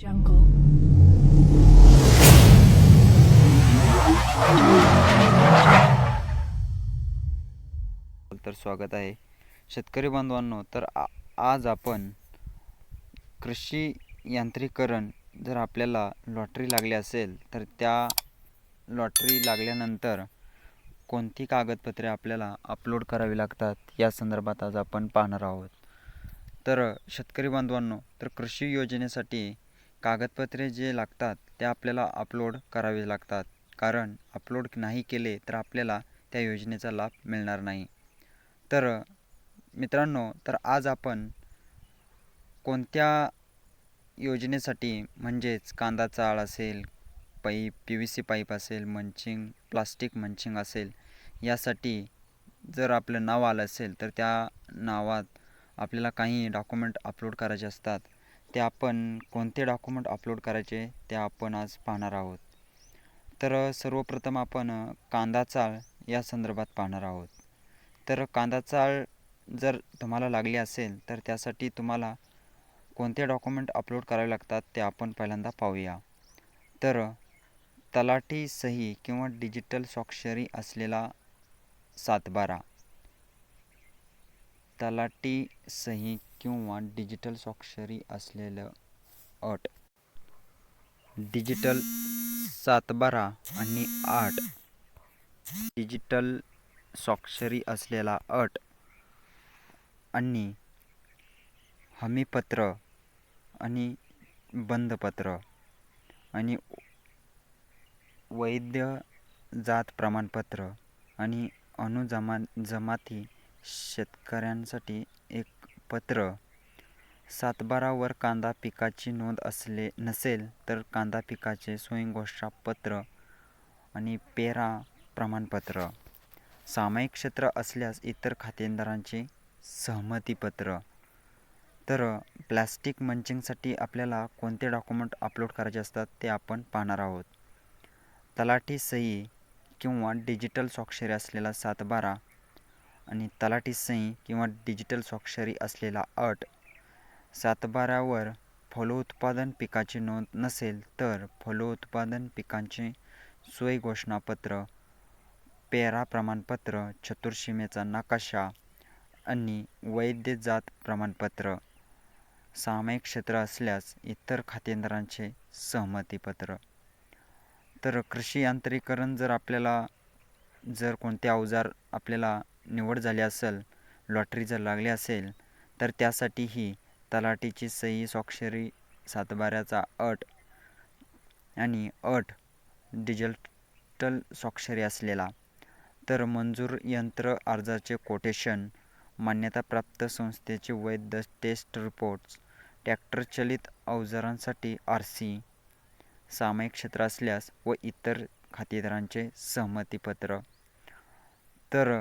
jungle. तर स्वागत आहे शेतकरी बांधवांनो तर आ आज आपण कृषी यांत्रिकरण जर आपल्याला लॉटरी लागली असेल तर त्या लॉटरी लागल्यानंतर कोणती कागदपत्रे आपल्याला अपलोड करावी लागतात या संदर्भात आज आपण पाहणार आहोत तर शेतकरी बांधवांनो तर कृषी योजनेसाठी कागदपत्रे जे लागतात ते आपल्याला अपलोड करावे लागतात. कारण अपलोड नाही केले तर आपल्याला त्या योजनेचा लाभ मिळणार नाही. तर मित्रांनो तर आज आपण कोणत्या योजनेसाठी म्हणजेच कांदा चाळ असेल pipe P V C pipe असेल मंचिंग प्लास्टिक मंचिंग असेल यासाठी जर आपलं नाव आलं असेल तर त्या नावात आपल्याला काही डॉक्युमेंट अपलोड करायचे असतात. ते आपण कोणते डॉक्युमेंट अपलोड करायचे ते आपण आज पाहणार आहोत. तर सर्वप्रथम आपण कांदा चाळ या संदर्भात पाहणार आहोत. तर कांदा चाळ जर तुम्हाला लागली असेल तर त्यासाठी तुम्हाला कोणते डॉक्युमेंट अपलोड करावे लागतात ते आपण पहिल्यांदा पाहूया. तर तलाठी सही किंवा डिजिटल स्वाक्षरी असलेला सातबारा. तलाठी सही किंवा डिजिटल स्वाक्षरी असलेलं अट. डिजिटल सातबारा आणि आठ. डिजिटल स्वाक्षरी असलेला अट आणि हमीपत्र आणि बंधपत्र आणि वैध जात प्रमाणपत्र आणि अनुजमा जमाती शेतकऱ्यांसाठी एक पत्र. सातबारावर कांदा पिकाची नोंद असले नसेल तर कांदा पिकाचे स्वयंघोषापत्र आणि पेरा प्रमाणपत्र. सामायिक क्षेत्र असल्यास इतर खातेदारांचे सहमतीपत्र. तर प्लॅस्टिक मंचिंगसाठी आपल्याला कोणते डॉक्युमेंट अपलोड करायचे असतात ते आपण पाहणार आहोत. तलाठी सही किंवा डिजिटल स्वाक्षरी असलेला सातबारा आणि तलाठी सही किंवा डिजिटल स्वाक्षरी असलेला अट सातबाऱ्यावर फलोत्पादन पिकाची नोंद नसेल तर फलोत्पादन पिकांचे सोय घोषणापत्र पेरा प्रमाणपत्र चतुर्सीमेचा नकाशा आणि वैद्य जात प्रमाणपत्र सामायिक क्षेत्र असल्यास इतर खातेदारांचे सहमतीपत्र. तर कृषी यांत्रिकरण जर आपल्याला जर कोणते अवजार आपल्याला निवड झाली असेल लॉटरी जर लागली असेल तर त्यासाठीही तलाठीची सही स्वाक्षरी सातबाऱ्याचा अट आणि अट डिजिटल स्वाक्षरी असलेला. तर मंजूर यंत्र अर्जाचे कोटेशन मान्यताप्राप्त संस्थेचे वैध टेस्ट रिपोर्ट्स ट्रॅक्टर चलित अवजारांसाठी आर सी सामायिक क्षेत्र असल्यास व इतर खातेदारांचे सहमतीपत्र. तर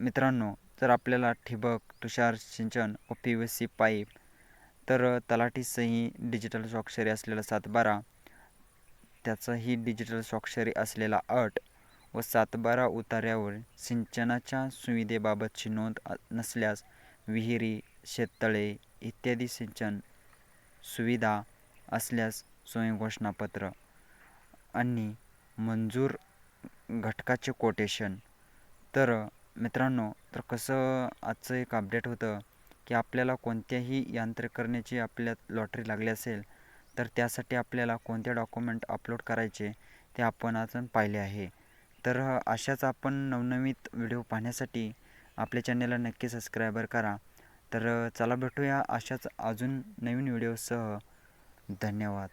मित्रांनो जर आपल्याला ठिबक तुषार सिंचन व पी व्ही सी पाईप तर तलाठी सही डिजिटल स्वाक्षरी असलेला सातबारा त्याचाही डिजिटल स्वाक्षरी असलेला अट व सातबारा उतार्यावर सिंचनाच्या सुविधेबाबतची नोंद नसल्यास विहिरी शेततळे इत्यादी सिंचन सुविधा असल्यास स्वयंघोषणापत्र आणि मंजूर घटकाचे कोटेशन. तर मित्रांनो तर कसं आजचं एक अपडेट होतं की आपल्याला कोणत्याही यांत्रिकरणाची आपल्या लॉटरी लागली असेल तर त्यासाठी आपल्याला कोणते डॉक्युमेंट अपलोड करायचे ते आपण अजून पाहिले आहे. तर अशाच आपण नवनवीन व्हिडिओ पाहण्यासाठी आपल्या चॅनलला नक्की सबस्क्रायबर करा. तर चला भेटूया अशाच अजून नवीन व्हिडिओसह धन्यवाद.